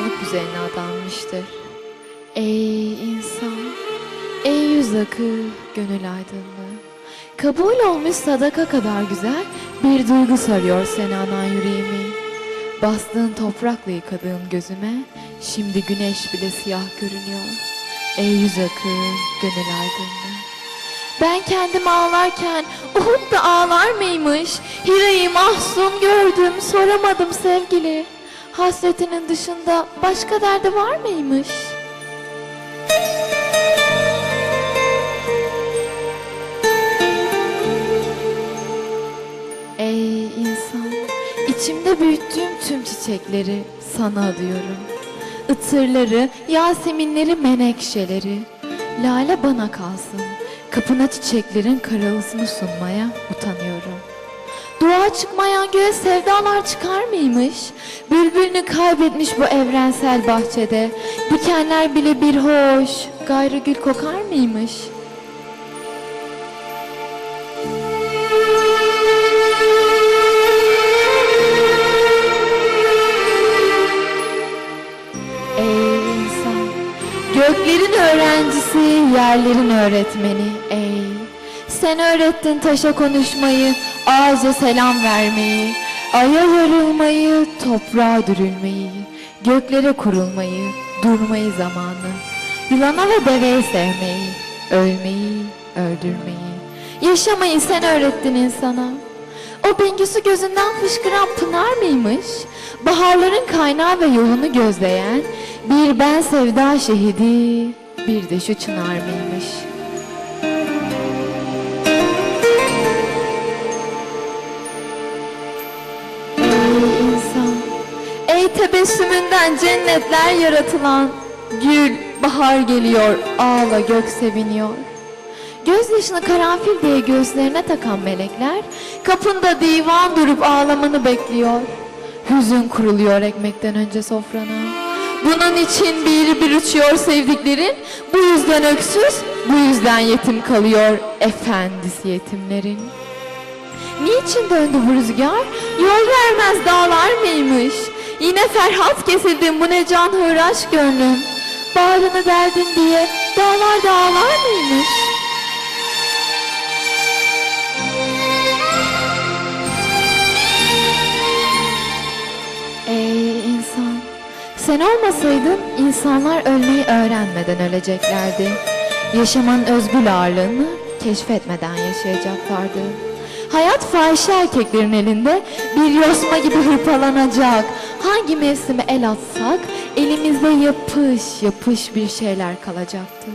insanlık üzerine adanmıştır. Ey insan, ey yüz akı, gönül aydınlığı. Kabul olmuş sadaka kadar güzel bir duygu sarıyor seni anan yüreğimi. Bastığın toprakla yıkadığın gözüme şimdi güneş bile siyah görünüyor. Ey yüz akı, gönül aydınlığı. Ben kendim ağlarken Uhud da ağlar mıymış? Hira'yı mahzun gördüm, soramadım sevgili. Hasretinin dışında başka derdi var mıymış? Ey insan, içimde büyüttüğüm tüm çiçekleri sana adıyorum. Itırları, yaseminleri, menekşeleri. Lale bana kalsın. Kapına çiçeklerin karalısını sunmaya utanıyorum. Dua çıkmayan göğe sevdalar çıkar mıymış? Bülbülünü kaybetmiş bu evrensel bahçede. Dikenler bile bir hoş, gayrı gül kokar mıymış? Ey insan, göklerin öğrencisi, yerlerin öğretmeni ey. Sen öğrettin taşa konuşmayı, ağaca selam vermeyi, aya yarılmayı, toprağa dürülmeyi, göklere kurulmayı, durmayı zamanı, yılana ve deveyi sevmeyi, ölmeyi, öldürmeyi, yaşamayı sen öğrettin insana. O Bengüsü gözünden fışkıran pınar mıymış? Baharların kaynağı ve yolunu gözleyen bir ben sevda şehidi, bir de şu çınar mıymış? Tebessümünden cennetler yaratılan, gül, bahar geliyor, ağla gök seviniyor. Gözyaşını karanfil diye gözlerine takan melekler kapında divan durup ağlamanı bekliyor. Hüzün kuruluyor ekmekten önce sofrana. Bunun için bir bir uçuyor sevdiklerin, bu yüzden öksüz, bu yüzden yetim kalıyor efendisi yetimlerin. Niçin döndü bu rüzgar? Yol vermez dağlar mıymış? Yine Ferhat kesildin bu ne can hıraş gönlüm. Bağrını derdin diye dağlar da ağlar mıymış? Ey insan, sen olmasaydın insanlar ölmeyi öğrenmeden öleceklerdi. Yaşamanın özgül ağırlığını keşfetmeden yaşayacaklardı. Hayat fahişe erkeklerin elinde bir yosma gibi hırpalanacak. Hangi mevsime el atsak elimizde yapış yapış bir şeyler kalacaktı.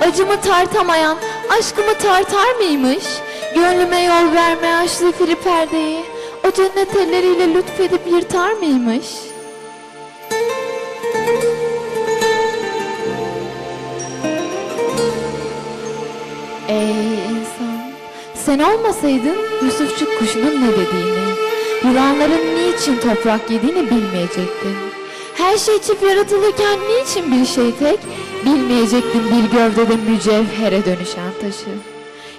Acımı tartamayan aşkımı tartar mıymış? Gönlüme yol vermeyen şu zifiri perdeyi o cennet elleriyle lütfedip yırtar mıymış? Ey sen olmasaydın Yusufçuk kuşunun ne dediğini, yılanların niçin toprak yediğini bilmeyecektin. Her şey çift yaratılırken niçin bir şey tek, bilmeyecektin bir gövdede mücevhere dönüşen taşı.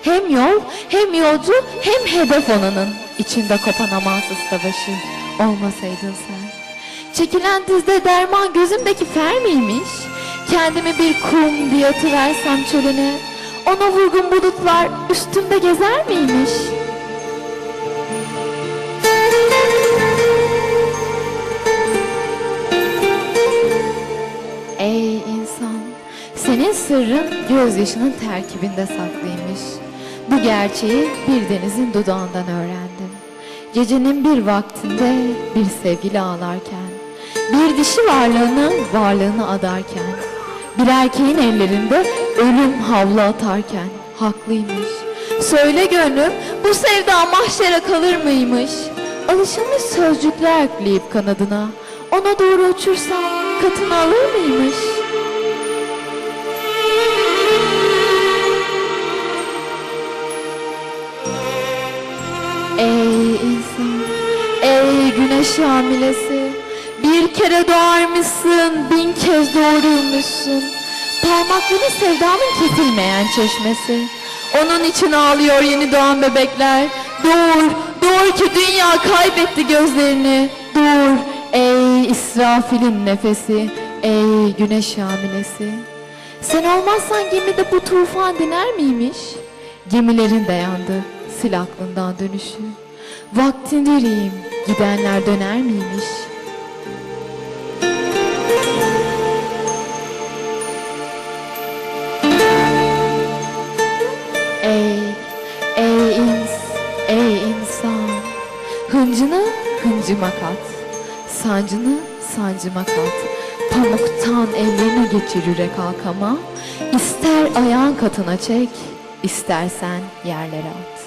Hem yol, hem yolcu, hem hedef onanın içinde kopan amansız savaşı olmasaydın sen. Çekilen dizde derman gözümdeki fer miymiş? Kendimi bir kum diye atıversem çölüne, ona vurgun bulutlar üstümde gezer miymiş? Ey insan, senin sırrın gözyaşının terkibinde saklıymış. Bu gerçeği bir denizin dudağından öğrendim. Gecenin bir vaktinde bir sevgili ağlarken, bir dişi varlığının varlığını adarken, bir erkeğin ellerinde ölüm havlu atarken haklıymış. Söyle gönlüm bu sevda mahşere kalır mıymış? Alışılmış sözcükler ekleyip kanadına ona doğru uçursam katını alır mıymış? Ey insan, ey güneş hamilesi, bir kere doğarmışsın, bin kez doğrulmuşsun. Parmakları sevdamın kesilmeyen çeşmesi. Onun için ağlıyor yeni doğan bebekler. Doğur, doğur ki dünya kaybetti gözlerini. Dur, ey İsrafil'in nefesi, ey güneş hamilesi. Sen olmazsan gemide bu tufan diner miymiş? Gemilerin de yandı, sil aklından dönüşü. Vaktindireyim, gidenler döner miymiş? Hıncını hıncıma kat. Sancını sancıma kat. Pamuktan ellerine geçir yürek halkama. İster ayağın katına çek istersen yerlere at